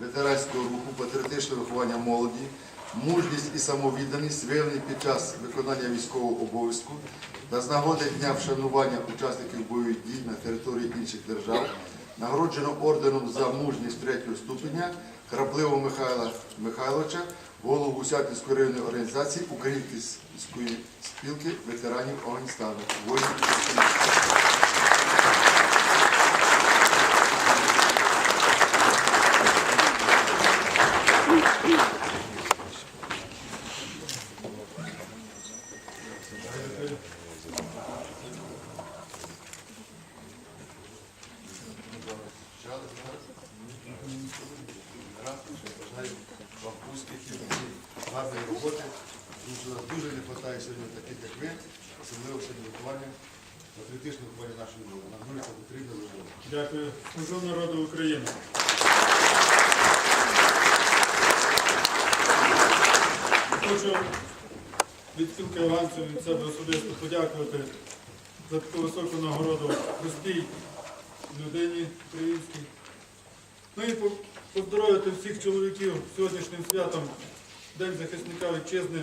ветеранського руху, патріотичне виховання молоді, мужність і самовідданість, виявлені під час виконання військового обов'язку та з нагоди дня вшанування учасників бойових дій на території інших держав, нагороджено орденом за мужність третього ступеня Храпливого Михайла Михайловича, голову Гусятинської районної організації Української спілки ветеранів Афганістану. України. Бажаю вам успіхів, гарної роботи. Тому що нас дуже не вистачає сьогодні таких, як ви, особливо сьогодні виховання, патріотичне виховання нашої мови. Нам дуже це потрібно важливо. Дякую. Служу народу України. Хочу від спілки афганців від себе особисто подякувати за таку високу нагороду простій людині українській. Ну і поздоровити всіх чоловіків сьогоднішнім святом День захисника вітчизни.